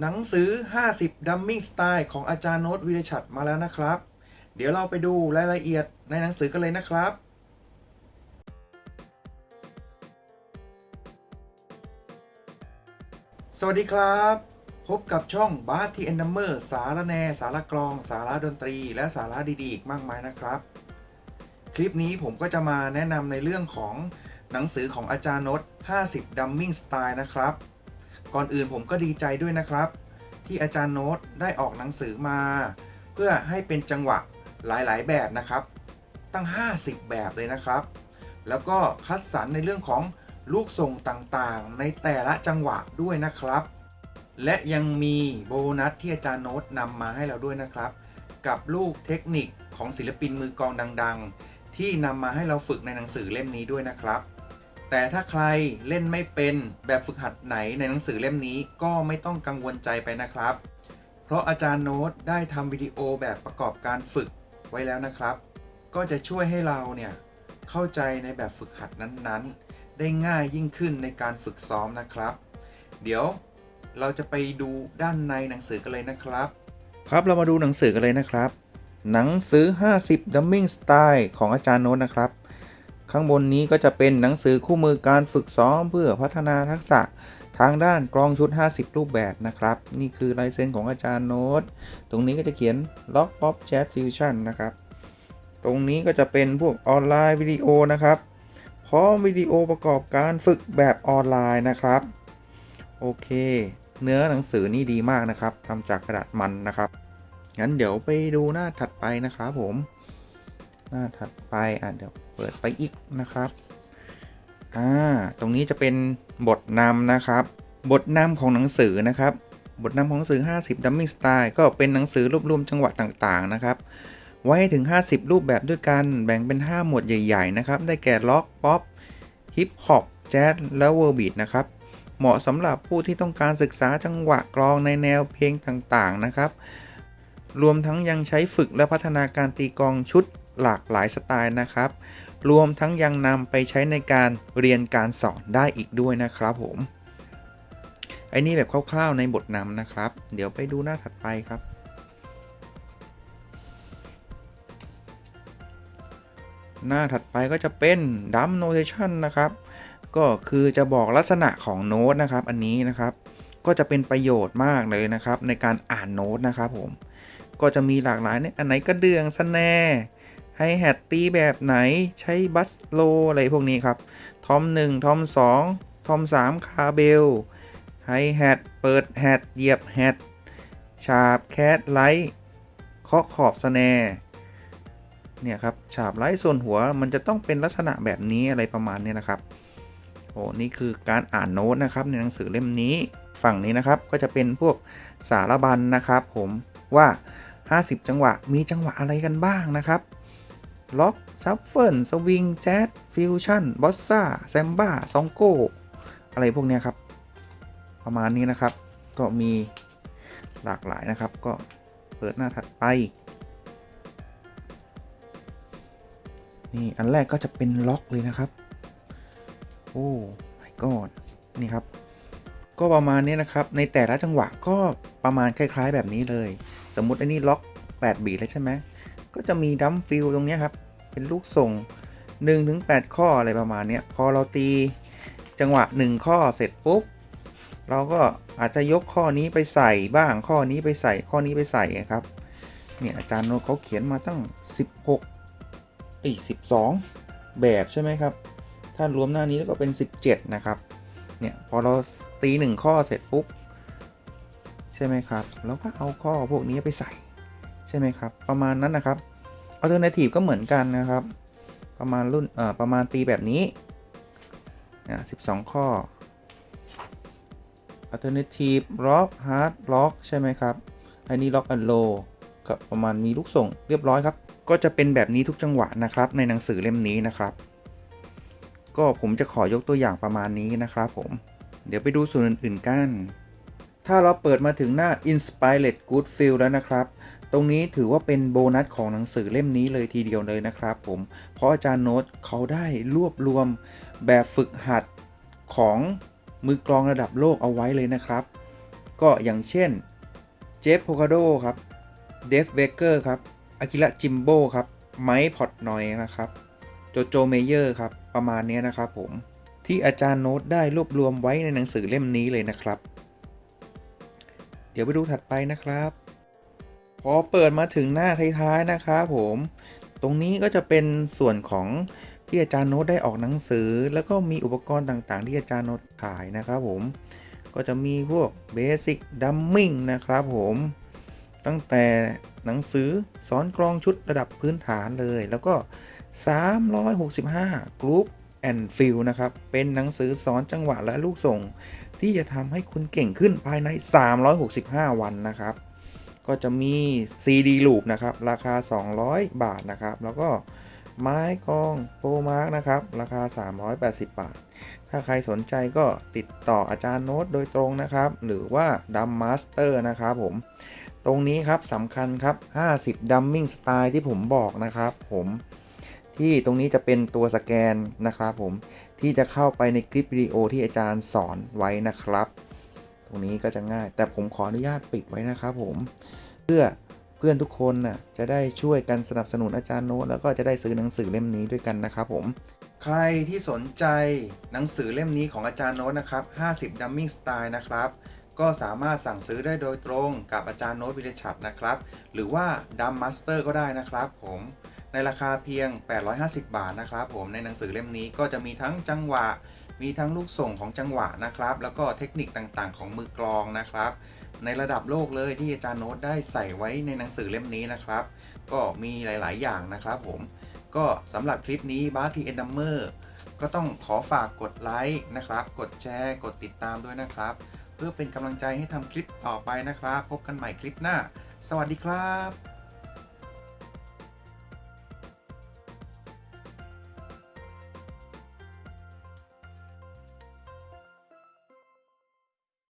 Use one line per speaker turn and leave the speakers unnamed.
หนังสือ 50 Dumming Style ของอาจารย์โน้ตวิรชัดมาแล้วนะครับ เดี๋ยวเราไปดูรายละเอียดในหนังสือกันเลยนะครับสวัสดีครับ พบกับช่องบาร์ทีแอนดัมเมอร์สาระแน สาระกลอง สาระดนตรี และสาระดีๆอีกมากมายนะครับ คลิปนี้ผมก็จะมาแนะนำในเรื่องของหนังสือของอาจารย์โน้ต50 Dumming Style นะครับ ก่อนอื่นผมก็ดีใจด้วยนะครับ ที่อาจารย์โน้ตได้ออกหนังสือมา เพื่อให้เป็นจังหวะหลายๆ แบบนะครับ ตั้ง 50 แบบเลยนะครับ แล้วก็คัดสรรในเรื่องของลูกส่งต่างๆ ในแต่ละจังหวะด้วยนะครับ และยังมีโบนัสที่อาจารย์โน้ตนำมาให้เราด้วยนะครับ กับลูกเทคนิคของศิลปินมือกองดัง ๆ ที่นำมาให้เราฝึกในหนังสือเล่มนี้ด้วยนะครับ แต่ถ้าใครเล่นไม่เป็นแบบฝึกหัดไหนในหนังสือเล่มนี้ก็ไม่ต้องกังวลใจไปนะครับ เพราะอาจารย์โน้ตได้ทำวิดีโอแบบประกอบการฝึกไว้แล้วนะครับ ก็จะช่วยให้เราเนี่ยเข้าใจในแบบฝึกหัดนั้นๆ ได้ง่ายยิ่งขึ้นในการฝึกซ้อมนะครับ เดี๋ยวเราจะไปดูด้านในหนังสือกันเลยนะครับ ครับเรามาดูหนังสือกันเลยนะครับ หนังสือ 50 Dumming Style ของอาจารย์โน้ตนะครับ ข้างบนนี้ก็จะเป็นหนังสือคู่มือการฝึกซ้อมเพื่อพัฒนาทักษะทางด้านกลองชุด 50 รูปแบบนะครับ นี่คือลายเซ็นของอาจารย์โน้ต ตรงนี้ก็จะเขียน Lock Pop Jazz Fusion นะครับ ตรงนี้ก็จะเป็นพวกออนไลน์วิดีโอนะครับ พร้อมวิดีโอประกอบการฝึกแบบออนไลน์นะครับ โอเค เนื้อหนังสือนี่ดีมากนะครับทำจากกระดาษมันนะครับ งั้นเดี๋ยวไปดูหน้าถัดไปนะครับผม หน้าถัดไปอะเดี๋ยวเปิดไปอีกนะครับอ่าตรงนี้จะเป็นบทนำนะครับ บทนำของหนังสือนะครับ บทนำของหนังสือ 50 Dumming Style ก็เป็นหนังสือรวบรวมจังหวะต่างๆนะครับ ไว้ถึง 50 รูปแบบด้วยกันแบ่งเป็น 5 หมวดใหญ่ ๆ นะครับ ได้แก่ล็อก ป๊อป ฮิปฮอป แจ๊ส และเวอร์บีทนะครับเหมาะสำหรับผู้ที่ต้องการศึกษาจังหวะกลองในแนวเพลงต่างๆนะครับ รวมทั้งยังใช้ฝึกและพัฒนาการตีกลองชุด หลากหลายสไตล์นะครับ รวมทั้งยังนำไปใช้ในการเรียนการสอนได้อีกด้วยนะครับผมไอ้นี่แบบคร่าวๆในบทนำนะครับ เดี๋ยวไปดูหน้าถัดไปครับ หน้าถัดไปก็จะเป็นดัมโนเทชันนะครับ ก็คือจะบอกลักษณะของโน้ตนะครับ อันนี้นะครับ ก็จะเป็นประโยชน์มากเลยนะครับ ในการอ่านโน้ตนะครับผม ก็จะมีหลากหลายเนี่ยอันไหนกระเดื่องสแน ไฮแฮตตีแบบไหนใช้บัสโลอะไรพวกนี้ครับ ทอม1ทอม2ทอม3คาเบล ไฮแฮตเปิดแฮตเหยียบแฮตฉาบแคทไลท์เคาะขอบสแนเนี่ยครับฉาบไลท์ส่วนหัวมันจะต้องเป็นลักษณะแบบนี้อะไรประมาณนี้นะครับโอ้นี่คือการอ่านโน้ตนะครับในหนังสือเล่มนี้ฝั่งนี้นะครับก็จะเป็นพวกสารบัญนะครับ ผมว่า 50 จังหวะมีจังหวะอะไรกันบ้างนะครับ ล็อกซับเฟิลสวิงแจ๊สฟิวชั่นบอสซ่าแซมบ้าซองโกอะไรพวกนี้ครับ ประมาณนี้นะครับ ก็มีหลากหลายนะครับ ก็เปิดหน้าถัดไปนี่อันแรกก็จะเป็นล็อกเลยนะครับ โอ้ my god นี่ครับ ก็ประมาณนี้นะครับ ในแต่ละจังหวะก็ประมาณคล้าย ๆ แบบนี้เลย สมมุติอันนี้ล็อก8บีทแล้วใช่ไหม ก็จะมีดัมฟิลตรงนี้ครับ เป็นลูกส่ง 1-8 ข้ออะไรประมาณนี้พอเราตีจังหวะ 1 ข้อเสร็จปุ๊บ เราก็อาจจะยกข้อนี้ไปใส่บ้างข้อนี้ไปใส่ข้อนี้ไปใส่ครับ เนี่ยอาจารย์โนเขาเขียนมาตั้ง 16อีก12แบบใช่ไหมครับ ถ้ารวมหน้านี้แล้วก็เป็น 17 นะครับ เนี่ยพอเราตีหนึ่งข้อเสร็จปุ๊บ ใช่ไหมครับ แล้วก็เอาข้อพวกนี้ไปใส่ ช่ไหมครับ ประมาณนั้นนะครับ Alternative ก็เหมือนกันนะครับ ประมาณรุ่นเอ่อประมาณตีแบบนี้นะ12 ข้อ Alternative Lock Hard Lock ใช่ไหมครับ อันนี้ Lock and Low ก็ประมาณมีลูกส่งเรียบร้อยครับ ก็จะเป็นแบบนี้ทุกจังหวะนะครับ ในหนังสือเล่มนี้นะครับ ก็ผมจะขอยกตัวอย่างประมาณนี้นะครับผม เดี๋ยวไปดูส่วนอื่นๆกัน ถ้าเราเปิดมาถึงหน้า Inspired Good Feel แล้วนะครับตรงนี้ถือว่าเป็นโบนัสของหนังสือเล่มนี้เลยทีเดียวเลยนะครับผม เพราะอาจารย์โน้ตเขาได้รวบรวมแบบฝึกหัดของมือกลองระดับโลกเอาไว้เลยนะครับ ก็อย่างเช่นเจฟโพคาโดครับเดฟเวเกอร์ครับอากิระจิมโบครับไมค์พอตนอยนะครับโจโจเมเยอร์ครับประมาณนี้นะครับผมที่อาจารย์โน้ตได้รวบรวมไว้ในหนังสือเล่มนี้เลยนะครับ เดี๋ยวไปดูถัดไปนะครับ พอเปิดมาถึงหน้าท้ายๆนะครับผม ตรงนี้ก็จะเป็นส่วนของที่อาจารย์โน้ตได้ออกหนังสือ แล้วก็มีอุปกรณ์ต่างๆ ที่อาจารย์โน้ตขายนะครับผม ก็จะมีพวก Basic Dumming นะครับผม ตั้งแต่หนังสือสอนกลองชุดระดับพื้นฐานเลย แล้วก็ 365 Group and Feel นะครับ เป็นหนังสือสอนจังหวะและลูกส่ง ที่จะทำให้คุณเก่งขึ้นภายใน 365 วันนะครับ ก็จะมี CD Loop นะครับ ราคา 200 บาทนะครับ แล้วก็ไม้กองโปรมาร์กนะครับ ราคา 380 บาท ถ้าใครสนใจก็ติดต่ออาจารย์โน้ตโดยตรงนะครับ หรือว่าดัมมาสเตอร์นะครับผม ตรงนี้ครับสำคัญครับ 50 Dumming Style ที่ผมบอกนะครับผมที่ตรงนี้จะเป็นตัวสแกนนะครับผมที่จะเข้าไปในคลิปวิดีโอที่อาจารย์สอนไว้นะครับ รงนี้ก็จะง่าย แต่ผมขออนุญาตปิดไว้นะครับผมเพื่อเพื่อนทุกคนน่ะจะได้ช่วยกันสนับสนุนอาจารย์โน้ตแล้วก็จะได้ซื้อหนังสือเล่มนี้ด้วยกันนะครับผมใครที่สนใจหนังสือเล่มนี้ของอาจารย์โน้ตนะครับ 50 Dumming Style นะครับ ก็สามารถสั่งซื้อได้โดยตรงกับอาจารย์โน้ตวิเลชัดนะครับ หรือว่า Dum Master ก็ได้นะครับผมในราคาเพียง 850 บาทนะครับผมในหนังสือเล่มนี้ก็จะมีทั้งจังหวะ มีทั้งลูกส่งของจังหวะนะครับ แล้วก็เทคนิคต่างๆ ของมือกลองนะครับ ในระดับโลกเลยที่อาจารย์โน้ตได้ใส่ไว้ในหนังสือเล่มนี้นะครับ ก็มีหลายๆ อย่างนะครับผม ก็สำหรับคลิปนี้บาร์ทีเอ็นดัมเมอร์ก็ต้องขอฝากกดไลค์นะครับ กดแชร์ กดติดตามด้วยนะครับ เพื่อเป็นกำลังใจให้ทำคลิปต่อไปนะครับ พบกันใหม่คลิปหน้า สวัสดีครับ